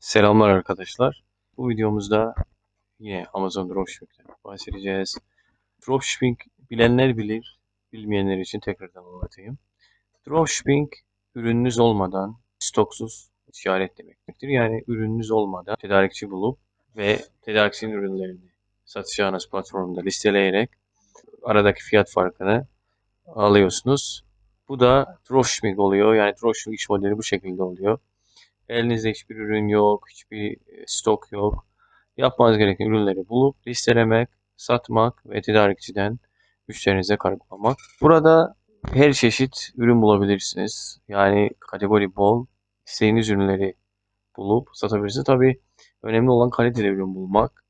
Selamlar arkadaşlar. Bu videomuzda yine Amazon Dropshipping'den bahsedeceğiz. Dropshipping bilenler bilir, bilmeyenler için tekrardan anlatayım. Dropshipping ürününüz olmadan stoksuz ticaret demektir. Yani ürününüz olmadan tedarikçi bulup ve tedarikçinin ürünlerini satacağınız platformda listeleyerek aradaki fiyat farkını alıyorsunuz. Bu da dropshipping oluyor. Yani dropshipping iş modeli bu şekilde oluyor. Elinizde hiçbir ürün yok, hiçbir e, stok yok. Yapmanız gereken ürünleri bulup listelemek, satmak ve tedarikçiden müşterinize kargolamak. Burada her çeşit ürün bulabilirsiniz. Yani kategori bol, istediğiniz ürünleri bulup satabilirsiniz. Tabii önemli olan kaliteli ürün bulmak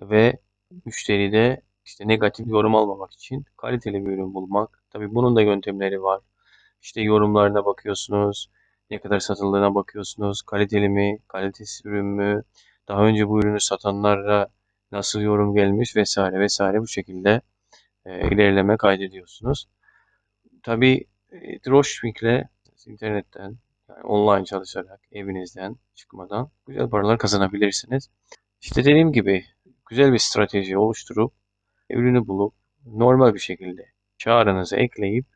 ve müşteride işte negatif yorum almamak için kaliteli bir ürün bulmak. Tabii bunun da yöntemleri var. İşte yorumlarına bakıyorsunuz, ne kadar satıldığına bakıyorsunuz. Kaliteli mi, kalitesiz ürün mü, daha önce bu ürünü satanlara nasıl yorum gelmiş vesaire vesaire bu şekilde e, ilerleme kaydediyorsunuz. Tabii e, dropshipping internetten yani online çalışarak evinizden çıkmadan güzel paralar kazanabilirsiniz. İşte dediğim gibi güzel bir strateji oluşturup ürünü bulup normal bir şekilde çağrınızı ekleyip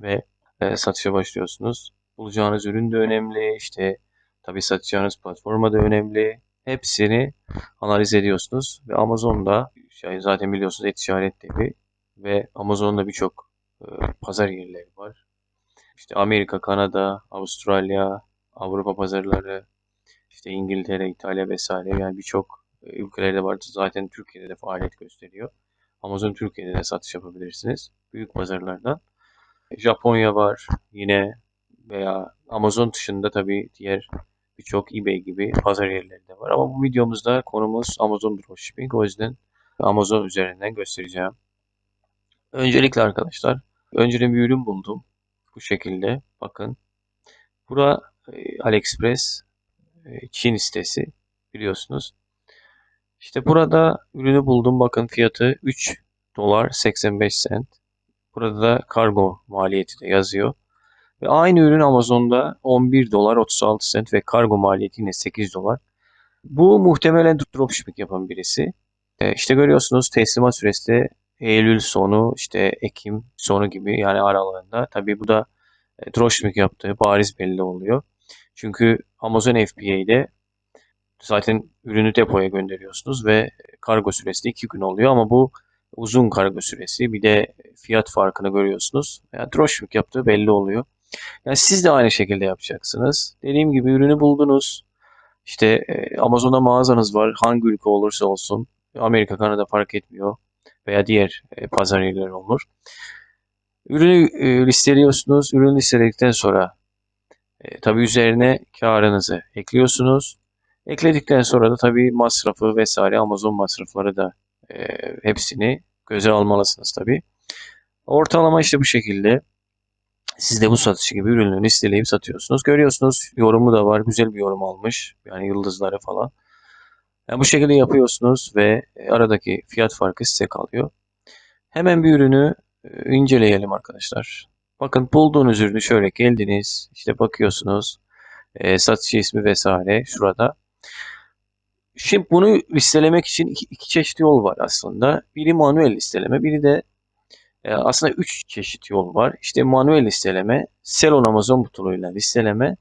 ve e, satışa başlıyorsunuz. Bulacağınız ürün de önemli. İşte tabii satacağınız platforma da önemli. Hepsini analiz ediyorsunuz ve Amazon'da yani zaten biliyorsunuz e-ticaret devi ve Amazon'da birçok e, pazar yerleri var. İşte Amerika, Kanada, Avustralya, Avrupa pazarları, işte İngiltere, İtalya vesaire yani birçok e, ülkelerde var. Zaten Türkiye'de de faaliyet gösteriyor. Amazon Türkiye'de de satış yapabilirsiniz. Büyük pazarlardan. Japonya var yine veya Amazon dışında tabii diğer birçok eBay gibi pazar yerleri de var. Ama bu videomuzda konumuz Amazon Dropshipping. O yüzden Amazon üzerinden göstereceğim. Öncelikle arkadaşlar, önceden bir ürün buldum. Bu şekilde. Bakın. Bura e, AliExpress e, Çin sitesi biliyorsunuz. İşte burada ürünü buldum. Bakın fiyatı 3 dolar 85 cent. Burada da kargo maliyeti de yazıyor. Ve aynı ürün Amazon'da 11 dolar 36 cent ve kargo maliyeti yine 8 dolar. Bu muhtemelen dropshipping yapan birisi. E, işte görüyorsunuz teslimat süresi de Eylül sonu işte Ekim sonu gibi yani aralığında. Tabii bu da e, dropshipping yaptığı bariz belli oluyor. Çünkü Amazon FBA'de zaten ürünü depoya gönderiyorsunuz ve kargo süresi de 2 gün oluyor ama bu uzun kargo süresi bir de fiyat farkını görüyorsunuz. Yani dropshipping yaptığı belli oluyor. Yani siz de aynı şekilde yapacaksınız. Dediğim gibi ürünü buldunuz. İşte e, Amazon'da mağazanız var. Hangi ülke olursa olsun. Amerika, Kanada fark etmiyor. Veya diğer e, pazar yerleri olur. Ürünü e, listeliyorsunuz. Ürünü listeledikten sonra e, tabi üzerine karınızı ekliyorsunuz. Ekledikten sonra da tabi masrafı vesaire Amazon masrafları da e, hepsini göze almalısınız tabi. Ortalama işte bu şekilde. Siz de bu satışı gibi ürünleri listeleyip satıyorsunuz. Görüyorsunuz yorumu da var. Güzel bir yorum almış. Yani yıldızları falan. Yani bu şekilde yapıyorsunuz ve e, aradaki fiyat farkı size kalıyor. Hemen bir ürünü e, inceleyelim arkadaşlar. Bakın bulduğunuz ürünü şöyle geldiniz. işte bakıyorsunuz. E, satıcı ismi vesaire şurada. Şimdi bunu listelemek için iki, iki çeşit yol var aslında. Biri manuel listeleme, biri de e, aslında 3 çeşit yol var. İşte manuel listeleme, Selon Amazon butonuyla listeleme,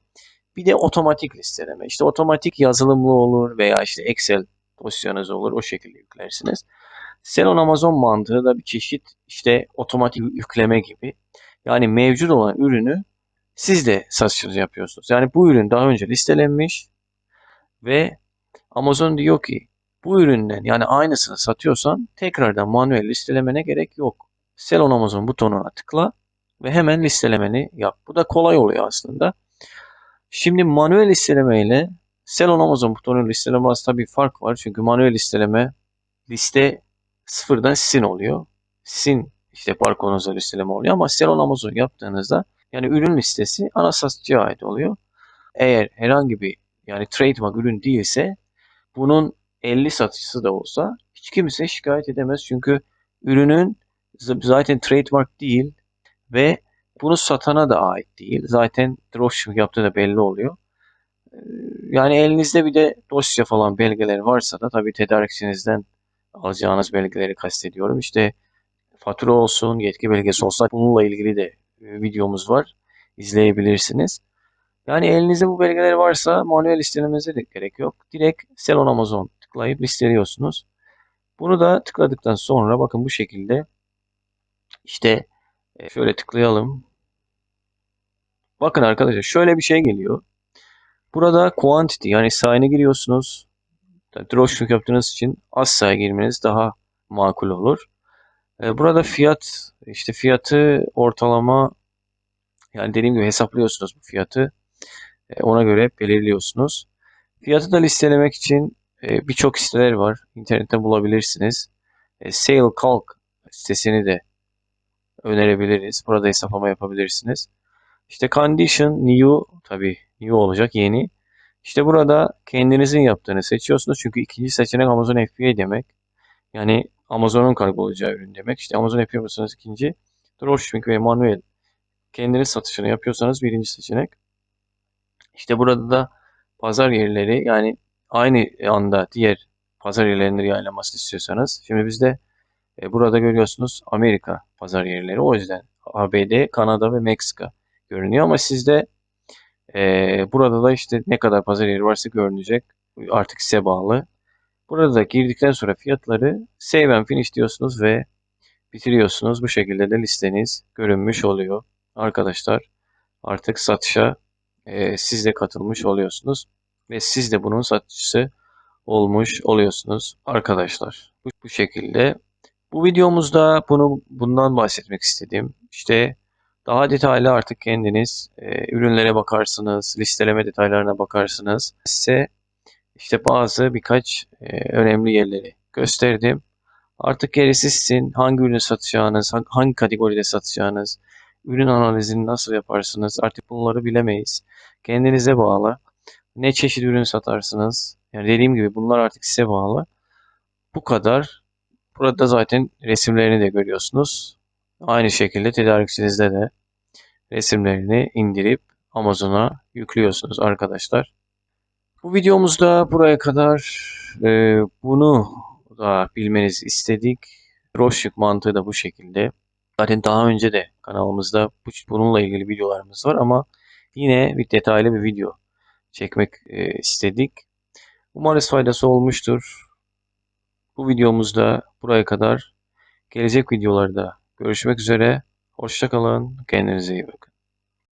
bir de otomatik listeleme. İşte otomatik yazılımlı olur veya işte Excel dosyanız olur. O şekilde yüklersiniz. Selon Amazon mantığı da bir çeşit işte otomatik yükleme gibi. Yani mevcut olan ürünü siz de satışınızı yapıyorsunuz. Yani bu ürün daha önce listelenmiş ve Amazon diyor ki bu üründen yani aynısını satıyorsan tekrardan manuel listelemene gerek yok. Sell on Amazon butonuna tıkla ve hemen listelemeni yap. Bu da kolay oluyor aslında. Şimdi manuel listeleme ile Sell on Amazon butonu listeleme arasında bir fark var. Çünkü manuel listeleme liste sıfırdan sin oluyor. Sin işte barkodunuzda listeleme oluyor ama Sell on Amazon yaptığınızda yani ürün listesi ana satıcıya ait oluyor. Eğer herhangi bir yani trademark ürün değilse bunun 50 satıcısı da olsa hiç kimse şikayet edemez. Çünkü ürünün zaten trademark değil ve bunu satana da ait değil. Zaten dropshipping yaptığı da belli oluyor. Yani elinizde bir de dosya falan belgeler varsa da tabii tedarikçinizden alacağınız belgeleri kastediyorum. İşte fatura olsun, yetki belgesi olsa bununla ilgili de e, videomuz var. İzleyebilirsiniz. Yani elinizde bu belgeler varsa manuel listelemenize de gerek yok. Direkt Sell on Amazon tıklayıp listeliyorsunuz. Bunu da tıkladıktan sonra bakın bu şekilde işte e, şöyle tıklayalım. Bakın arkadaşlar şöyle bir şey geliyor. Burada quantity yani sayını giriyorsunuz. Dropshipping yaptığınız için az sayı girmeniz daha makul olur. E, burada fiyat işte fiyatı ortalama yani dediğim gibi hesaplıyorsunuz bu fiyatı. E, ona göre belirliyorsunuz. Fiyatı da listelemek için birçok siteler var. İnternette bulabilirsiniz. Sale Calc sitesini de önerebiliriz. Burada hesaplama yapabilirsiniz. İşte condition new tabi new olacak yeni. İşte burada kendinizin yaptığını seçiyorsunuz. Çünkü ikinci seçenek Amazon FBA demek. Yani Amazon'un kargolayacağı ürün demek. İşte Amazon yapıyorsanız ikinci. Dropshipping ve manuel kendiniz satışını yapıyorsanız birinci seçenek. İşte burada da pazar yerleri yani aynı anda diğer pazar yerlerinde yayınlamasını istiyorsanız. Şimdi bizde e, burada görüyorsunuz Amerika pazar yerleri. O yüzden ABD, Kanada ve Meksika görünüyor ama sizde e, burada da işte ne kadar pazar yeri varsa görünecek. Artık size bağlı. Burada da girdikten sonra fiyatları save and finish diyorsunuz ve bitiriyorsunuz. Bu şekilde de listeniz görünmüş oluyor. Arkadaşlar artık satışa e, siz de katılmış oluyorsunuz. Ve siz de bunun satıcısı olmuş oluyorsunuz arkadaşlar. Bu, bu şekilde. Bu videomuzda bunu bundan bahsetmek istedim. İşte daha detaylı artık kendiniz e, ürünlere bakarsınız, listeleme detaylarına bakarsınız. Size işte bazı birkaç e, önemli yerleri gösterdim. Artık gerisi sizin hangi ürünü satacağınız, hangi kategoride satacağınız, ürün analizini nasıl yaparsınız artık bunları bilemeyiz. Kendinize bağlı. Ne çeşit ürün satarsınız? Yani dediğim gibi bunlar artık size bağlı. Bu kadar. Burada zaten resimlerini de görüyorsunuz. Aynı şekilde tedarikçinizde de resimlerini indirip Amazon'a yüklüyorsunuz arkadaşlar. Bu videomuzda buraya kadar e, bunu da bilmenizi istedik. Dropship mantığı da bu şekilde. Zaten daha önce de kanalımızda bununla ilgili videolarımız var ama yine bir detaylı bir video çekmek e, istedik. Umarız faydası olmuştur. Bu videomuzda buraya kadar gelecek videolarda görüşmek üzere. Hoşçakalın. Kendinize iyi bakın.